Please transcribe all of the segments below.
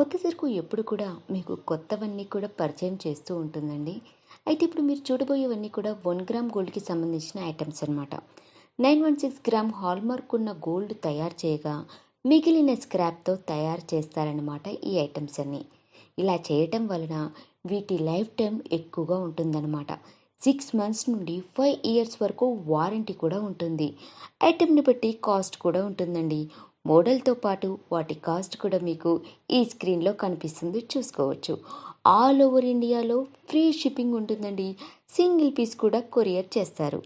కొత్త సరుకు ఎప్పుడు కూడా మీకు కొత్తవన్నీ కూడా పరిచయం చేస్తూ ఉంటుందండి. అయితే ఇప్పుడు మీరు చూడబోయేవన్నీ కూడా వన్ గ్రామ్ గోల్డ్కి సంబంధించిన ఐటమ్స్ అనమాట nine one six gram hallmark ఉన్న గోల్డ్ తయారు చేయగా మిగిలిన స్క్రాప్తో తయారు చేస్తారనమాట ఈ ఐటమ్స్ అన్నీ. ఇలా చేయటం వలన వీటి లైఫ్ టైం ఎక్కువగా ఉంటుందన్నమాట. సిక్స్ మంత్స్ నుండి ఫైవ్ ఇయర్స్ వరకు వారంటీ కూడా ఉంటుంది. ఐటెంని బట్టి కాస్ట్ కూడా ఉంటుందండి. మోడల్తో పాటు వాటి కాస్ట్ కూడా మీకు ఈ స్క్రీన్లో కనిపిస్తుంది. చూసుకోవచ్చు. ఆల్ ఓవర్ ఇండియాలో ఫ్రీ షిప్పింగ్ ఉంటుందండి. సింగిల్ పీస్ కూడా కొరియర్ చేస్తారు.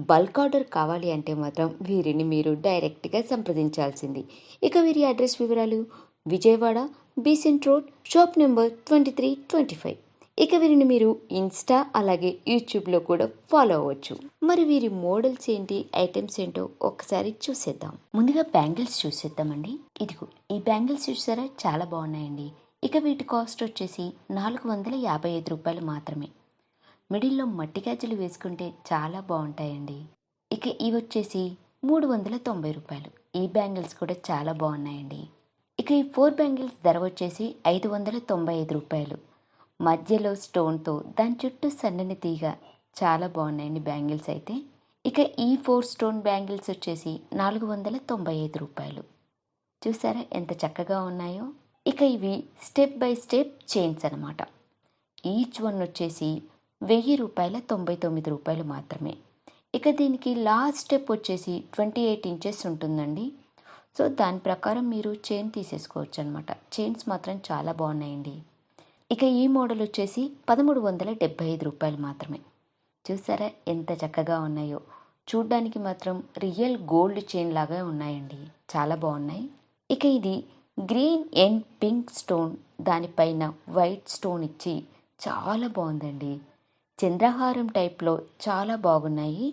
బల్క్ ఆర్డర్ కావాలి అంటే మాత్రం వీరిని మీరు డైరెక్ట్గా సంప్రదించాల్సింది. ఇక వీరి అడ్రస్ వివరాలు. Vijayawada Besant road shop number twenty three twenty five. ఇక వీరిని మీరు ఇన్స్టా అలాగే యూట్యూబ్లో కూడా ఫాలో అవ్వచ్చు. మరి వీరి మోడల్స్ ఏంటి ఐటమ్స్ ఏంటో ఒకసారి చూసేద్దాం. ముందుగా బ్యాంగిల్స్ చూసేద్దామండి. ఇదిగో ఈ బ్యాంగిల్స్ చూసారా? చాలా బాగున్నాయండి. ఇక వీటి కాస్ట్ వచ్చేసి నాలుగు వందల యాభై ఐదు రూపాయలు మాత్రమే. మిడిల్లో మట్టి గాజులు వేసుకుంటే చాలా బాగుంటాయండి. ఇక ఇవి వచ్చేసి మూడు వందల తొంభై రూపాయలు. ఈ బ్యాంగిల్స్ కూడా చాలా బాగున్నాయండి. ఇక ఈ ఫోర్ బ్యాంగిల్స్ ధర వచ్చేసి ఐదు వందల తొంభై ఐదు రూపాయలు. మధ్యలో స్టోన్తో దాని చుట్టూ సన్నని తీగ. చాలా బాగున్నాయండి బ్యాంగిల్స్ అయితే. ఇక ఈ ఫోర్ స్టోన్ బ్యాంగిల్స్ వచ్చేసి నాలుగు వందల తొంభై ఐదు రూపాయలు. చూసారా ఎంత చక్కగా ఉన్నాయో? ఇక ఇవి స్టెప్ బై స్టెప్ చైన్స్ అనమాట ఈచ్ వన్ వచ్చేసి వెయ్యి రూపాయల తొంభై తొమ్మిది రూపాయలు మాత్రమే. ఇక దీనికి లాస్ట్ స్టెప్ వచ్చేసి ట్వంటీ ఎయిట్ ఇంచెస్ ఉంటుందండి. సో దాని ప్రకారం మీరు చైన్ తీసేసుకోవచ్చు అనమాట చైన్స్ మాత్రం చాలా బాగున్నాయండి. ఇక ఈ మోడల్ వచ్చేసి పదమూడు వందల డెబ్బై ఐదు రూపాయలు మాత్రమే. చూసారా ఎంత చక్కగా ఉన్నాయో. చూడ్డానికి మాత్రం రియల్ గోల్డ్ చైన్ లాగా ఉన్నాయండి. చాలా బాగున్నాయి. ఇక ఇది గ్రీన్ అండ్ పింక్ స్టోన్ దానిపైన వైట్ స్టోన్ ఇచ్చి చాలా బాగుందండి. చంద్రహారం టైప్లో చాలా బాగున్నాయి.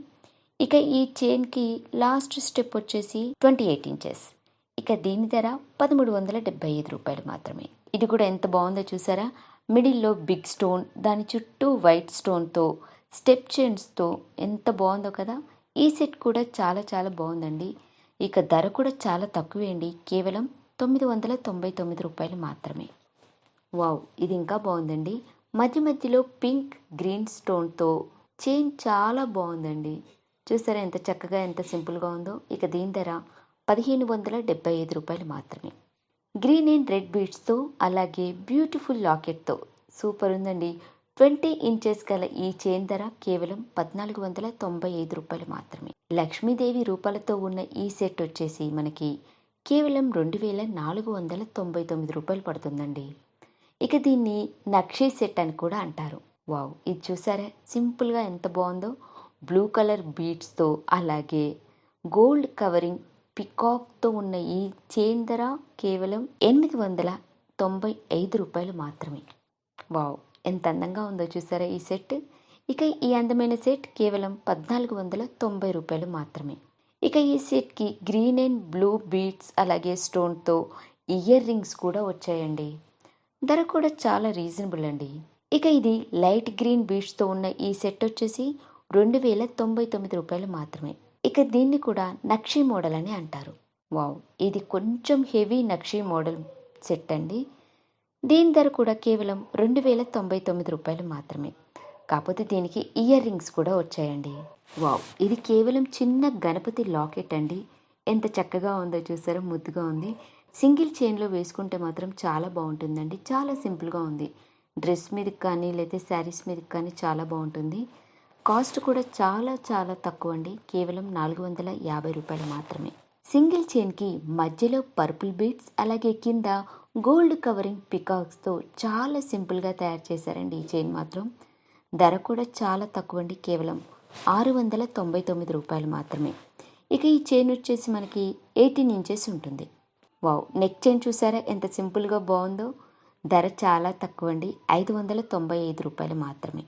ఇక ఈ చైన్కి లాస్ట్ స్టెప్ వచ్చేసి ట్వంటీ ఎయిట్ ఇంచెస్. ఇక దీని ధర పదమూడు వందల డెబ్బై ఐదు రూపాయలు మాత్రమే. ఇది కూడా ఎంత బాగుందో చూసారా? మిడిల్లో బిగ్ స్టోన్ దాని చుట్టూ వైట్ స్టోన్తో స్టెప్ చైన్స్తో ఎంత బాగుందో కదా? ఈ సెట్ కూడా చాలా చాలా బాగుందండి. ఇక ధర కూడా చాలా తక్కువే అండి కేవలం తొమ్మిది వందల తొంభై తొమ్మిది రూపాయలు మాత్రమే. వావ్ ఇది ఇంకా బాగుందండి. మధ్య మధ్యలో పింక్ గ్రీన్ స్టోన్తో చైన్ చాలా బాగుందండి. చూసారా ఎంత చక్కగా ఎంత సింపుల్గా ఉందో? ఇక దీని ధర పదిహేను వందల డెబ్బై ఐదు రూపాయలు మాత్రమే. గ్రీన్ అండ్ రెడ్ బీడ్స్తో అలాగే బ్యూటిఫుల్ లాకెట్తో. సూపర్ ఉందండి. ట్వంటీ ఇంచెస్ గల ఈ చైన్ ధర కేవలం పద్నాలుగు వందల తొంభై ఐదు రూపాయలు మాత్రమే. లక్ష్మీదేవి రూపాలతో ఉన్న ఈ సెట్ వచ్చేసి మనకి కేవలం రెండు వేల నాలుగు వందల తొంభై తొమ్మిది రూపాయలు పడుతుందండి. ఇక దీన్ని నక్షీ సెట్ అని కూడా అంటారు. వావ్! ఇది చూసారా? సింపుల్గా ఎంత బాగుందో. బ్లూ కలర్ బీడ్స్తో అలాగే గోల్డ్ కవరింగ్ పికాక్తో ఉన్న ఈ చైన్ ధర కేవలం ఎనిమిది వందల తొంభై ఐదు రూపాయలు మాత్రమే. వావ్ ఎంత అందంగా ఉందో చూసారా ఈ సెట్? ఇక ఈ అందమైన సెట్ కేవలం పద్నాలుగు వందల తొంభై రూపాయలు మాత్రమే. ఇక ఈ సెట్కి గ్రీన్ అండ్ బ్లూ బీడ్స్ అలాగే స్టోన్తో ఇయర్ రింగ్స్ కూడా వచ్చాయండి. ధర కూడా చాలా రీజనబుల్ అండి. ఇక ఇది లైట్ గ్రీన్ బీడ్స్తో ఉన్న ఈ సెట్ వచ్చేసి రెండు వేల తొంభై తొమ్మిది రూపాయలు మాత్రమే. ఇక దీన్ని కూడా నక్షీ మోడల్ అని అంటారు. వావ్ ఇది కొంచెం హెవీ నక్షీ మోడల్ సెట్ అండి. దీని ధర కూడా కేవలం రెండు వేల తొంభై తొమ్మిది రూపాయలు మాత్రమే. కాకపోతే దీనికి ఇయర్ రింగ్స్ కూడా వచ్చాయండి. వావ్ ఇది కేవలం చిన్న గణపతి లాకెట్ అండి. ఎంత చక్కగా ఉందో చూసారో ముద్దుగా ఉంది. సింగిల్ చైన్లో వేసుకుంటే మాత్రం చాలా బాగుంటుందండి. చాలా సింపుల్గా ఉంది. డ్రెస్ మీదకి కానీ లేదా శారీస్ మీదకి కానీ చాలా బాగుంటుంది. కాస్ట్ కూడా చాలా చాలా తక్కువ అండి కేవలం నాలుగు వందల యాభై రూపాయలు మాత్రమే. సింగిల్ చైన్కి మధ్యలో పర్పుల్ బీట్స్ అలాగే కింద గోల్డ్ కవరింగ్ పికాక్స్తో చాలా సింపుల్గా తయారు చేశారండి ఈ చైన్ మాత్రం. ధర కూడా చాలా తక్కువ అండి కేవలం ఆరు వందల తొంభై తొమ్మిది రూపాయలు మాత్రమే. ఇక ఈ చైన్ వచ్చేసి మనకి ఎయిటీన్ ఇంచెస్ ఉంటుంది. వావ్! నెక్ చైన్ చూసారా? ఎంత సింపుల్గా బాగుందో! ధర చాలా తక్కువ అండి ఐదు వందల తొంభై ఐదు రూపాయలు మాత్రమే.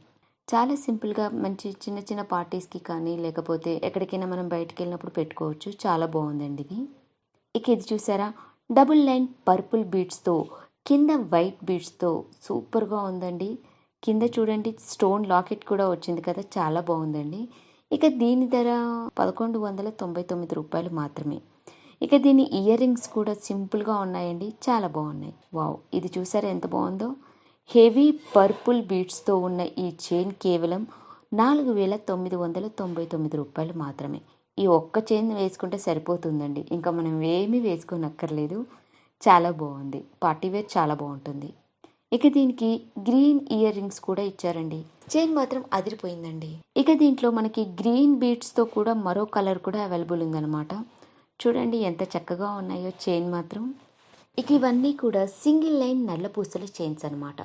చాలా సింపుల్గా మంచి చిన్న చిన్న పార్టీస్కి కానీ లేకపోతే ఎక్కడికైనా మనం బయటకు వెళ్ళినప్పుడు పెట్టుకోవచ్చు. చాలా బాగుందండి ఇది. ఇక ఇది చూసారా? డబుల్ లైన్ పర్పుల్ బీడ్స్తో కింద వైట్ బీడ్స్తో సూపర్గా ఉందండి. కింద చూడండి స్టోన్ లాకెట్ కూడా వచ్చింది కదా చాలా బాగుందండి. ఇక దీని ధర పదకొండు వందల తొంభై తొమ్మిది రూపాయలు మాత్రమే. ఇక దీని ఇయర్ రింగ్స్ కూడా సింపుల్గా ఉన్నాయండి. చాలా బాగున్నాయి. వావ్! ఇది చూసారా ఎంత బాగుందో? హెవీ పర్పుల్ బీట్స్తో ఉన్న ఈ చైన్ కేవలం నాలుగు వేల తొమ్మిది వందల తొంభై తొమ్మిది రూపాయలు మాత్రమే. ఈ ఒక్క చైన్ వేసుకుంటే సరిపోతుందండి. ఇంకా మనం ఏమీ వేసుకోనక్కర్లేదు. చాలా బాగుంది. పార్టీ వేర్ చాలా బాగుంటుంది. ఇక దీనికి గ్రీన్ ఇయర్ రింగ్స్ కూడా ఇచ్చారండి. చైన్ మాత్రం అదిరిపోయిందండి. ఇక దీంట్లో మనకి గ్రీన్ బీట్స్తో కూడా మరో కలర్ కూడా అవైలబుల్ ఉందన్నమాట. చూడండి ఎంత చక్కగా ఉన్నాయో చైన్ మాత్రం. ఇక ఇవన్నీ కూడా సింగిల్ లైన్ నల్లపూసల చైన్స్ అనమాట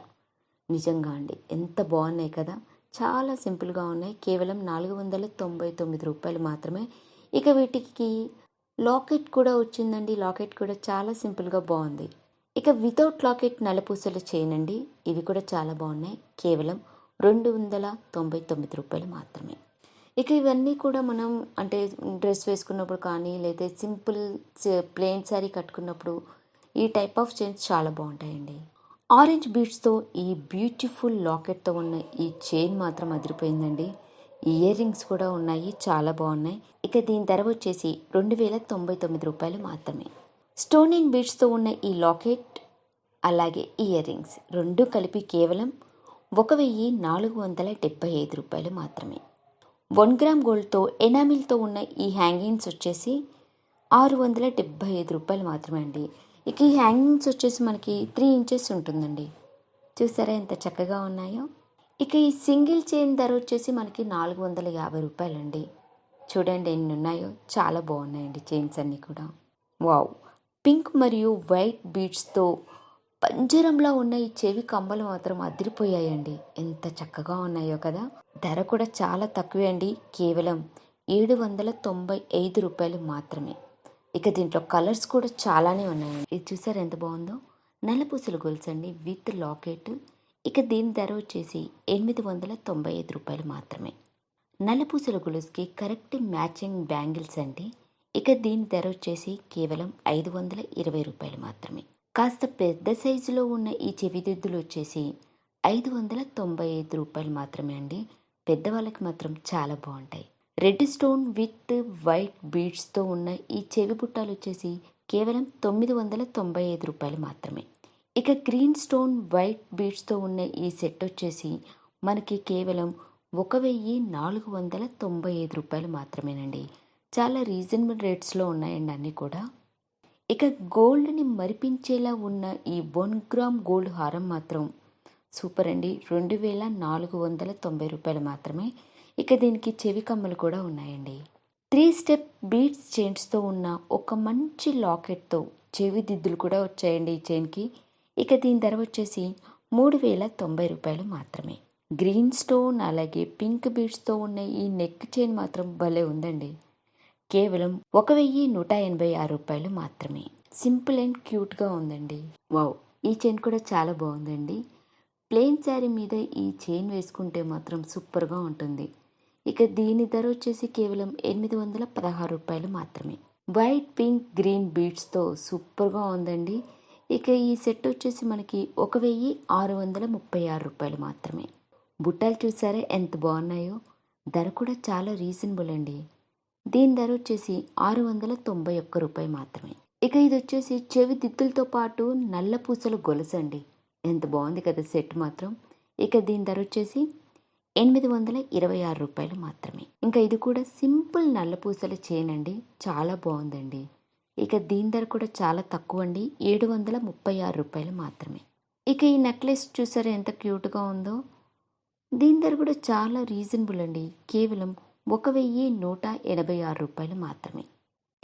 నిజంగా అండి ఎంత బాగున్నాయి కదా. చాలా సింపుల్గా ఉన్నాయి. కేవలం నాలుగు వందల తొంభై తొమ్మిది రూపాయలు మాత్రమే. ఇక వీటికి లాకెట్ కూడా వచ్చిందండి. లాకెట్ కూడా చాలా సింపుల్గా బాగుంది. ఇక వితౌట్ లాకెట్ నల్లపూసలు చైన్ అండి. ఇవి కూడా చాలా బాగున్నాయి. కేవలం రెండు వందల తొంభై తొమ్మిది రూపాయలు మాత్రమే. ఇక ఇవన్నీ కూడా మనం అంటే డ్రెస్ వేసుకున్నప్పుడు కానీ లేదా సింపుల్ ప్లెయిన్ శారీ కట్టుకున్నప్పుడు ఈ టైప్ ఆఫ్ చైన్స్ చాలా బాగుంటాయండి. ఆరెంజ్ బీడ్స్తో ఈ బ్యూటిఫుల్ లాకెట్తో ఉన్న ఈ చైన్ మాత్రం అదిరిపోయిందండి. ఇయర్ రింగ్స్ కూడా ఉన్నాయి చాలా బాగున్నాయి. ఇక దీని ధర వచ్చేసి రెండు వేల తొంభై తొమ్మిది రూపాయలు మాత్రమే. స్టోనింగ్ బీడ్స్తో ఉన్న ఈ లాకెట్ అలాగే ఇయర్ రింగ్స్ రెండు కలిపి కేవలం ఒక వెయ్యి నాలుగు వందల డెబ్బై ఐదు రూపాయలు మాత్రమే. వన్ గ్రామ్ గోల్డ్తో ఎనామిల్తో ఉన్న ఈ హ్యాంగింగ్స్ వచ్చేసి ఆరు వందల డెబ్బై ఐదు రూపాయలు మాత్రమే అండి. ఇక ఈ హ్యాంగింగ్స్ వచ్చేసి మనకి త్రీ ఇంచెస్ ఉంటుందండి. చూసారా ఎంత చక్కగా ఉన్నాయో? ఇక ఈ సింగిల్ చైన్ ధర వచ్చేసి మనకి నాలుగు వందల యాభై రూపాయలండి. చూడండి ఎన్ని ఉన్నాయో. చాలా బాగున్నాయండి చైన్స్ అన్నీ కూడా. వావ్! పింక్ మరియు వైట్ బీడ్స్తో పంజరంలో ఉన్న ఈ చెవి కమ్మలు మాత్రం అదిరిపోయాయండి. ఎంత చక్కగా ఉన్నాయో కదా! ధర కూడా చాలా తక్కువే అండి. కేవలం ఏడు వందల తొంభై ఐదు రూపాయలు మాత్రమే. ఇక దీంట్లో కలర్స్ కూడా చాలానే ఉన్నాయండి. ఇది చూసారు ఎంత బాగుందో? నల్లపూసల గొలుసు అండి. With locket. ఇక దీని ధర వచ్చేసి ఎనిమిది వందల తొంభై ఐదు రూపాయలు మాత్రమే. నల్లపూసల గొలుసుకి కరెక్ట్ మ్యాచింగ్ బ్యాంగిల్స్ అండి. ఇక దీని ధర వచ్చేసి కేవలం ఐదు వందల ఇరవై రూపాయలు మాత్రమే. కాస్త పెద్ద సైజులో ఉన్న ఈ చెవిదిద్దులు వచ్చేసి ఐదు వందల తొంభై ఐదు రూపాయలు మాత్రమే అండి. పెద్దవాళ్ళకి మాత్రం చాలా బాగుంటాయి. రెడ్ స్టోన్ విత్ వైట్ బీడ్స్తో ఉన్న ఈ చెవి బుట్టాలు వచ్చేసి కేవలం తొమ్మిది వందల తొంభై ఐదు రూపాయలు మాత్రమే. ఇక గ్రీన్ స్టోన్ వైట్ బీడ్స్తో ఉన్న ఈ సెట్ వచ్చేసి మనకి కేవలం ఒక వెయ్యి నాలుగు వందల తొంభై ఐదు రూపాయలు మాత్రమేనండి. చాలా రీజనబుల్ రేట్స్లో ఉన్నాయండి అన్నీ కూడా. ఇక గోల్డ్ని మరిపించేలా ఉన్న ఈ వన్ గ్రామ్ గోల్డ్ హారం మాత్రం సూపర్ అండి. రెండు వేల నాలుగు వందల తొంభై రూపాయలు మాత్రమే. ఇక దీనికి చెవి కమ్మలు కూడా ఉన్నాయండి. త్రీ స్టెప్ బీట్స్ చైన్స్తో ఉన్న ఒక మంచి లాకెట్తో చెవి దిద్దులు కూడా వచ్చాయండి ఈ చైన్కి. ఇక దీని ధర వచ్చేసి మూడు వేల తొంభై రూపాయలు మాత్రమే. గ్రీన్ స్టోన్ అలాగే పింక్ బీడ్స్తో ఉన్న ఈ నెక్ చైన్ మాత్రం భలే ఉందండి. కేవలం ఒక వెయ్యి నూట ఎనభై ఆరు రూపాయలు మాత్రమే. సింపుల్ అండ్ క్యూట్గా ఉందండి. వావ్! ఈ చైన్ కూడా చాలా బాగుందండి. ప్లెయిన్ శారీ మీద ఈ చైన్ వేసుకుంటే మాత్రం సూపర్గా ఉంటుంది. ఇక దీని ధర వచ్చేసి కేవలం ఎనిమిది వందల పదహారు రూపాయలు మాత్రమే. వైట్ పింక్ గ్రీన్ బీడ్స్తో సూపర్గా ఉందండి. ఇక ఈ సెట్ వచ్చేసి మనకి ఒక వెయ్యి ఆరు వందల ముప్పై ఆరు రూపాయలు మాత్రమే. బుట్టాలు చూసారా ఎంత బాగున్నాయో? ధర కూడా చాలా రీజనబుల్ అండి. దీని ధర వచ్చేసి ఆరు వందల తొంభై ఒక్క రూపాయి మాత్రమే. ఇక ఇది వచ్చేసి చెవి దిద్దులతో పాటు నల్ల పూసల గొలుసు అండి ఎంత బాగుంది కదా సెట్ మాత్రం. ఇక దీని ధర వచ్చేసి ఎనిమిది వందల ఇరవై ఆరు రూపాయలు మాత్రమే. ఇంకా ఇది కూడా సింపుల్ నల్లపూసల చైన్ అండి చాలా బాగుందండి. ఇక దీని ధర కూడా చాలా తక్కువ అండి ఏడు వందల ముప్పై ఆరు రూపాయలు మాత్రమే. ఇక ఈ నెక్లెస్ చూసారా ఎంత క్యూట్గా ఉందో? దీని ధర కూడా చాలా రీజనబుల్ అండి. కేవలం ఒక వెయ్యి నూట ఎనభై ఆరు రూపాయలు మాత్రమే.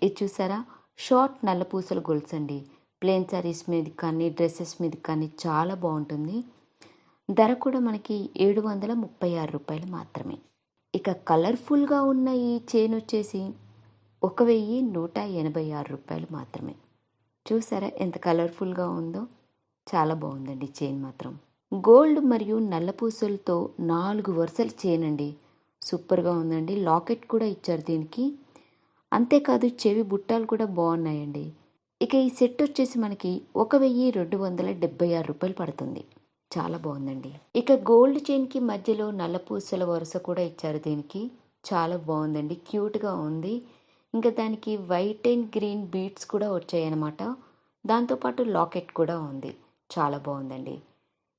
ఇది చూసారా? షార్ట్ నల్లపూసల గొలుసు అండి ప్లెయిన్ శారీస్ మీద కానీ డ్రెస్సెస్ మీద కానీ చాలా బాగుంటుంది. ధర కూడా మనకి ఏడు వందల ముప్పై ఆరు రూపాయలు మాత్రమే. ఇక కలర్ఫుల్గా ఉన్న ఈ చైన్ వచ్చేసి ఒక వెయ్యి నూట ఎనభై ఆరు రూపాయలు మాత్రమే. చూసారా ఎంత కలర్ఫుల్గా ఉందో? చాలా బాగుందండి చైన్ మాత్రం. గోల్డ్ మరియు నల్లపూసలతో నాలుగు వరుసల చైన్ అండి. సూపర్గా ఉందండి. లాకెట్ కూడా ఇచ్చారు దీనికి. అంతేకాదు చెవి బుట్టాలు కూడా బాగున్నాయండి. ఇక ఈ సెట్ వచ్చేసి మనకి ఒక వెయ్యి రెండు వందల డెబ్బై ఆరు రూపాయలు పడుతుంది. చాలా బాగుందండి. ఇక గోల్డ్ చైన్కి మధ్యలో నల్ల పూసల వరుస కూడా ఇచ్చారు దీనికి. చాలా బాగుందండి. క్యూట్గా ఉంది. ఇంకా దానికి వైట్ అండ్ గ్రీన్ బీట్స్ కూడా వచ్చాయన్నమాట. దాంతోపాటు లాకెట్ కూడా ఉంది. చాలా బాగుందండి.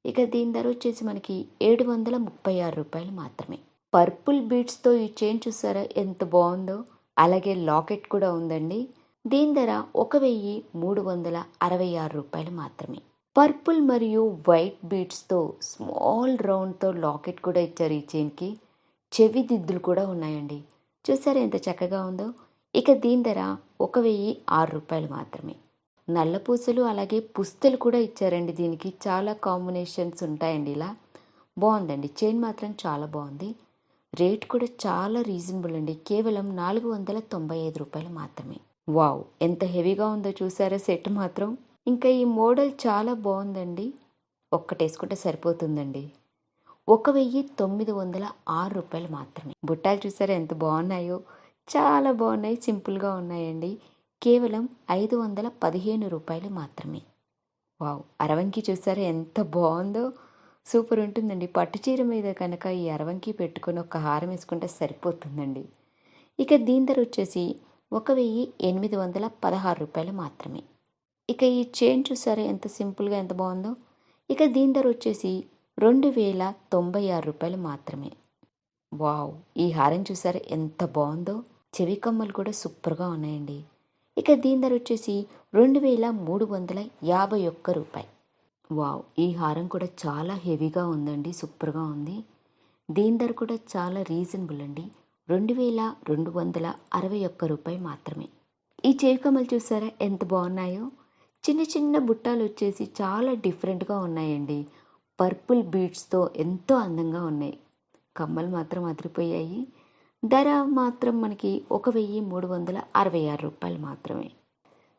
ఇక దీని ధర వచ్చేసి మనకి ఏడు వందల ముప్పై ఆరు రూపాయలు మాత్రమే. పర్పుల్ బీట్స్తో ఈ చైన్ చూసారా? ఎంత బాగుందో. అలాగే లాకెట్ కూడా ఉందండి. దీని ధర ఒక వెయ్యి మూడు వందల అరవై ఆరు రూపాయలు మాత్రమే. పర్పుల్ మరియు వైట్ బీడ్స్తో స్మాల్ రౌండ్తో లాకెట్ కూడా ఇచ్చారు ఈ చైన్కి. చెవి దిద్దులు కూడా ఉన్నాయండి. చూసారా ఎంత చక్కగా ఉందో? ఇక దీని ధర ఒక వెయ్యి ఆరు రూపాయలు మాత్రమే. నల్ల పూసలు అలాగే పుస్తలు కూడా ఇచ్చారండి దీనికి. చాలా కాంబినేషన్స్ ఉంటాయండి ఇలా. బాగుందండి. చైన్ మాత్రం చాలా బాగుంది. రేట్ కూడా చాలా రీజనబుల్ అండి. కేవలం నాలుగు వందల తొంభై ఐదు రూపాయలు మాత్రమే. వావ్! ఎంత హెవీగా ఉందో చూసారా సెట్ మాత్రం. ఇంకా ఈ మోడల్ చాలా బాగుందండి. ఒక్కటేసుకుంటే సరిపోతుందండి. ఒక వెయ్యి తొమ్మిది వందల ఆరు రూపాయలు మాత్రమే. బుట్టాలు చూసారా ఎంత బాగున్నాయో? చాలా బాగున్నాయి సింపుల్గా ఉన్నాయండి. కేవలం ఐదు వందల పదిహేను రూపాయలు మాత్రమే. వావ్! అరవంకి చూసారా ఎంత బాగుందో? సూపర్ ఉంటుందండి. పట్టు చీర మీద కనుక ఈ అరవంకి పెట్టుకొని ఒక హారం వేసుకుంటే సరిపోతుందండి. ఇక దీని ధర వచ్చేసి ఒక వెయ్యి ఎనిమిది వందల పదహారు రూపాయలు మాత్రమే. ఇక ఈ చైన్ చూసారా ఎంత సింపుల్గా ఎంత బాగుందో? ఇక దీని ధర వచ్చేసి రెండు వేల తొంభై ఆరు రూపాయలు మాత్రమే. వావ్! ఈ హారం చూసారా ఎంత బాగుందో? చెవి కమ్మలు కూడా సూపర్గా ఉన్నాయండి. ఇక దీని ధర వచ్చేసి రెండు వేల మూడు వందల యాభై ఒక్క రూపాయి వావ్! ఈ హారం కూడా చాలా హెవీగా ఉందండి సూపర్గా ఉంది. దీని ధర కూడా చాలా రీజనబుల్ అండి రెండు వేల రెండు వందల అరవై ఒక్క రూపాయి మాత్రమే. ఈ చెవి కమ్మలు చూసారా ఎంత బాగున్నాయో? చిన్న చిన్న బుట్టాలు వచ్చేసి చాలా డిఫరెంట్గా ఉన్నాయండి. పర్పుల్ బీడ్స్తో ఎంతో అందంగా ఉన్నాయి. కమ్మలు మాత్రం అదిరిపోయాయి. ధర మాత్రం మనకి ఒక వెయ్యి మూడు వందల అరవై ఆరు రూపాయలు మాత్రమే.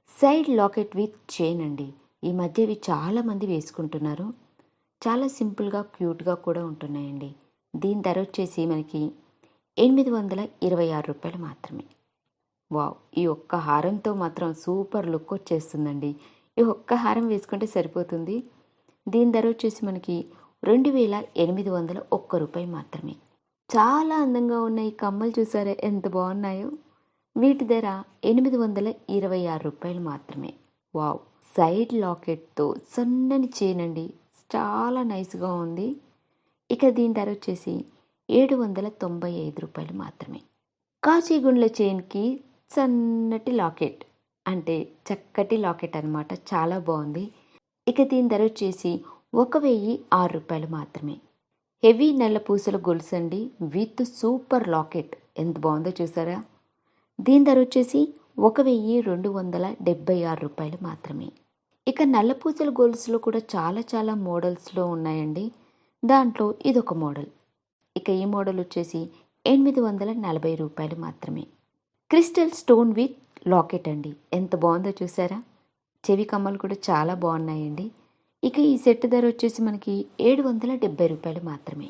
సైడ్ లాకెట్ విత్ చైన్ అండి. ఈ మధ్య ఇవి చాలామంది వేసుకుంటున్నారు. చాలా సింపుల్గా క్యూట్గా కూడా ఉంటున్నాయండి. దీని ధర వచ్చేసి మనకి ఎనిమిది వందల ఇరవై ఆరు రూపాయలు మాత్రమే. వావ్! ఈ ఒక్క హారంతో మాత్రం సూపర్ లుక్ వచ్చేస్తుందండి. ఈ ఒక్క హారం వేసుకుంటే సరిపోతుంది. దీని ధర వచ్చేసి మనకి రెండు వేల ఎనిమిది వందల ఒక్క రూపాయి మాత్రమే. చాలా అందంగా ఉన్న ఈ కమ్మలు చూసారా? ఎంత బాగున్నాయో. వీటి ధర ఎనిమిది వందల ఇరవై ఆరు రూపాయలు మాత్రమే. వావ్! సైడ్ లాకెట్తో సన్నని చైన్ అండి. చాలా నైస్గా ఉంది. ఇక దీని ధర వచ్చేసి ఏడు వందల తొంభై ఐదు రూపాయలు మాత్రమే. కాచిగుండ్ల చైన్కి సన్నటి లాకెట్. అంటే చక్కటి లాకెట్ అనమాట చాలా బాగుంది. ఇక దీని ధర వచ్చేసి ఒక వెయ్యి ఆరు రూపాయలు మాత్రమే. హెవీ నల్ల పూసల గొలుసు అండి. With super locket. ఎంత బాగుందో చూసారా? దీని ధర వచ్చేసి ఒక వెయ్యి రెండు వందల డెబ్బై ఆరు రూపాయలు మాత్రమే. ఇక నల్ల పూసల గొలుసులో కూడా చాలా చాలా మోడల్స్లో ఉన్నాయండి. దాంట్లో ఇదొక మోడల్. ఇక ఈ మోడల్ వచ్చేసి ఎనిమిది వందల నలభై రూపాయలు మాత్రమే. క్రిస్టల్ స్టోన్ విత్ లాకెట్ అండి. ఎంత బాగుందో చూసారా? చెవి కమ్మలు కూడా చాలా బాగున్నాయండి. ఇక ఈ సెట్ ధర వచ్చేసి మనకి ఏడు వందల డెబ్బై రూపాయలు మాత్రమే.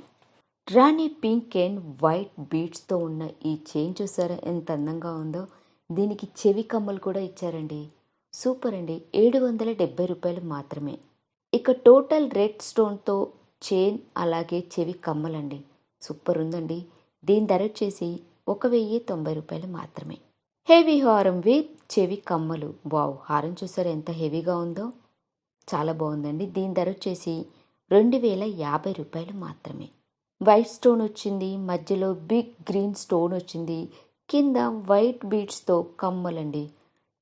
రాణి పింక్ అండ్ వైట్ బీడ్స్తో ఉన్న ఈ చైన్ చూసారా? ఎంత అందంగా ఉందో. దీనికి చెవి కమ్మలు కూడా ఇచ్చారండి. సూపర్ అండి. ఏడు వందల డెబ్బై రూపాయలు మాత్రమే. ఇక టోటల్ రెడ్ స్టోన్తో చైన్ అలాగే చెవి కమ్మలండి. సూపర్ ఉందండి. దీని ధర వచ్చేసి ఒక వెయ్యి తొంభై రూపాయలు మాత్రమే. హెవీ హారం విత్ చెవి కమ్మలు. వావ్ హారం చూసారా ఎంత హెవీగా ఉందో? చాలా బాగుందండి. దీని ధర వచ్చేసి రెండు వేల యాభై రూపాయలు మాత్రమే. వైట్ స్టోన్ వచ్చింది మధ్యలో బిగ్ గ్రీన్ స్టోన్ వచ్చింది. కింద వైట్ బీడ్స్తో కమ్మలండి.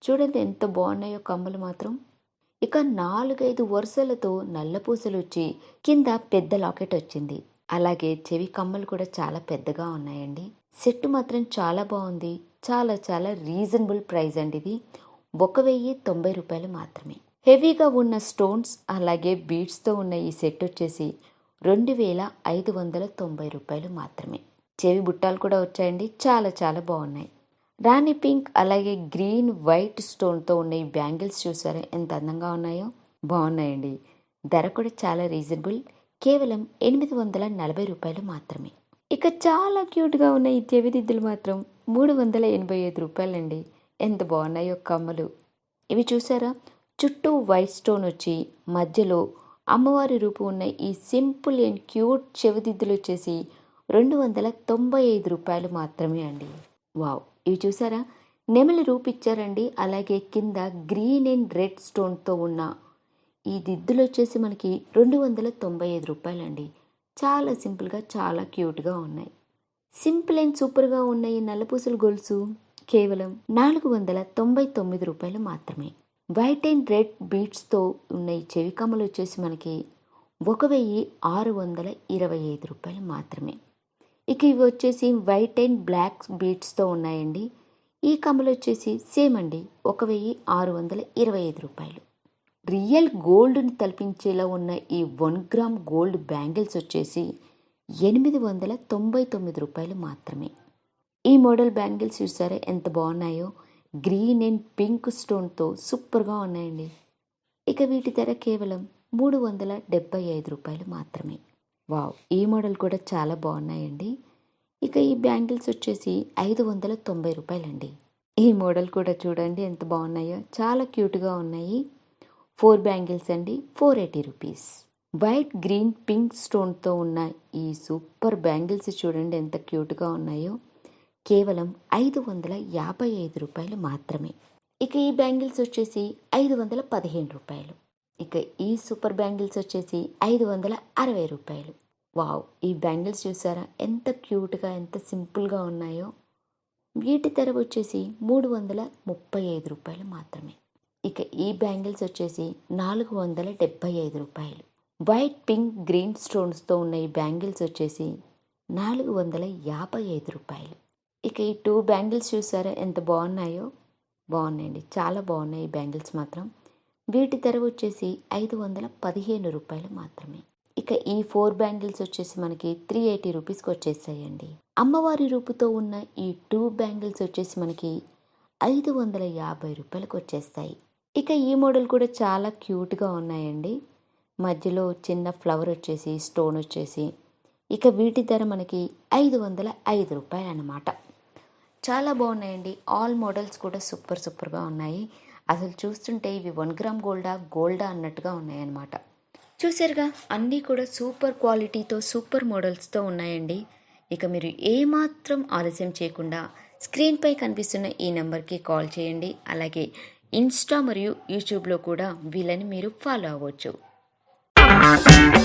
చూడండి ఎంత బాగున్నాయో కమ్మలు మాత్రం. ఇక నాలుగైదు వరుసలతో నల్ల పూసలు వచ్చి కింద పెద్ద లాకెట్ వచ్చింది. అలాగే చెవి కమ్మలు కూడా చాలా పెద్దగా ఉన్నాయండి. సెట్ మాత్రం చాలా బాగుంది. చాలా చాలా రీజనబుల్ ప్రైస్ అండి ఇది. ఒక వెయ్యి తొంభై రూపాయలు మాత్రమే. హెవీగా ఉన్న స్టోన్స్ అలాగే బీడ్స్తో ఉన్న ఈ సెట్ వచ్చేసి రెండు వేల ఐదు వందల తొంభై రూపాయలు మాత్రమే. చెవి బుట్టాలు కూడా వచ్చాయండి. చాలా చాలా బాగున్నాయి. రాణి పింక్ అలాగే గ్రీన్ వైట్ స్టోన్తో ఉన్న ఈ బ్యాంగిల్స్ చూసారా? ఎంత అందంగా ఉన్నాయో. బాగున్నాయండి. ధర కూడా చాలా రీజనబుల్ కేవలం ఎనిమిది వందల నలభై రూపాయలు మాత్రమే. ఇక చాలా క్యూట్గా ఉన్న ఈ చెవిదిద్దులు మాత్రం మూడు వందల ఎనభై ఐదు రూపాయలండి. ఎంత బాగున్నాయో కమ్మలు. ఇవి చూసారా? చుట్టూ వైట్ స్టోన్ వచ్చి మధ్యలో అమ్మవారి రూపం ఉన్న ఈ సింపుల్ అండ్ క్యూట్ చెవిదిద్దులు వచ్చేసి రెండు వందల తొంభై ఐదు రూపాయలు మాత్రమే అండి. వావ్! ఇవి చూసారా? నెమలి రూపు ఇచ్చారండి. అలాగే కింద గ్రీన్ అండ్ రెడ్ స్టోన్తో ఉన్న ఈ దిద్దులు వచ్చేసి మనకి రెండు వందల తొంభై ఐదు రూపాయలండి. చాలా సింపుల్గా చాలా క్యూట్గా ఉన్నాయి. సింపుల్ అండ్ సూపర్గా ఉన్న ఈ నల్లపూసల గొలుసు కేవలం నాలుగు వందల తొంభై తొమ్మిది రూపాయలు మాత్రమే. వైట్ అండ్ రెడ్ బీట్స్తో ఉన్న ఈ చెవి కమ్మలు వచ్చేసి మనకి ఒక వెయ్యి ఆరు వందల ఇరవై ఐదు రూపాయలు మాత్రమే. ఇక ఇవి వచ్చేసి వైట్ అండ్ బ్లాక్ బీట్స్తో ఉన్నాయండి. ఈ కమ్మలు వచ్చేసి సేమ్ అండి ఒక వెయ్యి ఆరు వందల ఇరవై ఐదు రూపాయలు. రియల్ గోల్డ్ని తలపించేలా ఉన్న ఈ వన్ గ్రామ్ గోల్డ్ బ్యాంగిల్స్ వచ్చేసి ఎనిమిది వందల తొంభై తొమ్మిది రూపాయలు మాత్రమే. ఈ మోడల్ బ్యాంగిల్స్ చూసారా? ఎంత బాగున్నాయో. గ్రీన్ అండ్ పింక్ స్టోన్తో సూపర్గా ఉన్నాయండి. ఇక వీటి ధర కేవలం మూడు వందల డెబ్బై ఐదు రూపాయలు మాత్రమే. వావ్ ఈ మోడల్ కూడా చాలా బాగున్నాయండి. ఇక ఈ బ్యాంగిల్స్ వచ్చేసి ఐదు వందల తొంభై రూపాయలండి. ఈ మోడల్ కూడా చూడండి ఎంత బాగున్నాయో. చాలా క్యూట్గా ఉన్నాయి. ఫోర్ బ్యాంగిల్స్ అండి. Four eighty rupees. White green pink స్టోన్తో ఉన్న ఈ సూపర్ బ్యాంగిల్స్ చూడండి ఎంత క్యూట్గా ఉన్నాయో. కేవలం ఐదు వందల యాభై ఐదు రూపాయలు మాత్రమే. ఇక ఈ బ్యాంగిల్స్ వచ్చేసి ఐదు వందల పదిహేను రూపాయలు. ఇక ఈ సూపర్ బ్యాంగిల్స్ వచ్చేసి ఐదు వందల అరవై రూపాయలు. వావ్ ఈ బ్యాంగిల్స్ చూసారా? ఎంత క్యూట్గా ఎంత సింపుల్గా ఉన్నాయో. వీటి ధర వచ్చేసి మూడు వందల ముప్పై ఐదు రూపాయలు మాత్రమే. ఇక ఈ బ్యాంగిల్స్ వచ్చేసి నాలుగు వందల డెబ్బై ఐదు రూపాయలు. వైట్ పింక్ గ్రీన్ స్టోన్స్తో ఉన్న ఈ బ్యాంగిల్స్ వచ్చేసి నాలుగు వందల యాభై ఐదు రూపాయలు. ఇక ఈ టూ బ్యాంగిల్స్ చూసారా? ఎంత బాగున్నాయో? బాగున్నాయండి. చాలా బాగున్నాయి ఈ బ్యాంగిల్స్ మాత్రం. వీటి ధర వచ్చేసి ఐదు వందల పదిహేను రూపాయలు మాత్రమే. ఇక ఈ ఫోర్ బ్యాంగిల్స్ వచ్చేసి మనకి త్రీ ఎయిటీ రూపీస్కి వచ్చేసాయండి. అమ్మవారి రూపుతో ఉన్న ఈ టూ బ్యాంగిల్స్ వచ్చేసి మనకి ఐదు వందల యాభై రూపాయలకు వచ్చేస్తాయి. ఇక ఈ మోడల్ కూడా చాలా క్యూట్గా ఉన్నాయండి. మధ్యలో చిన్న ఫ్లవర్ వచ్చేసి స్టోన్ వచ్చేసి ఇక వీటి ధర మనకి ఐదు వందల ఐదు రూపాయలు అన్నమాట. చాలా బాగున్నాయండి. ఆల్ మోడల్స్ కూడా సూపర్ సూపర్గా ఉన్నాయి. అసలు చూస్తుంటే ఇవి వన్ గ్రామ్ గోల్డా గోల్డా అన్నట్టుగా ఉన్నాయన్నమాట. చూసారుగా అన్నీ కూడా సూపర్ క్వాలిటీతో సూపర్ మోడల్స్తో ఉన్నాయండి. ఇక మీరు ఏమాత్రం ఆలస్యం చేయకుండా స్క్రీన్పై కనిపిస్తున్న ఈ నెంబర్కి కాల్ చేయండి. అలాగే ఇన్స్టా మరియు యూట్యూబ్లో కూడా వీళ్ళని మీరు ఫాలో అవ్వచ్చు. Thank you.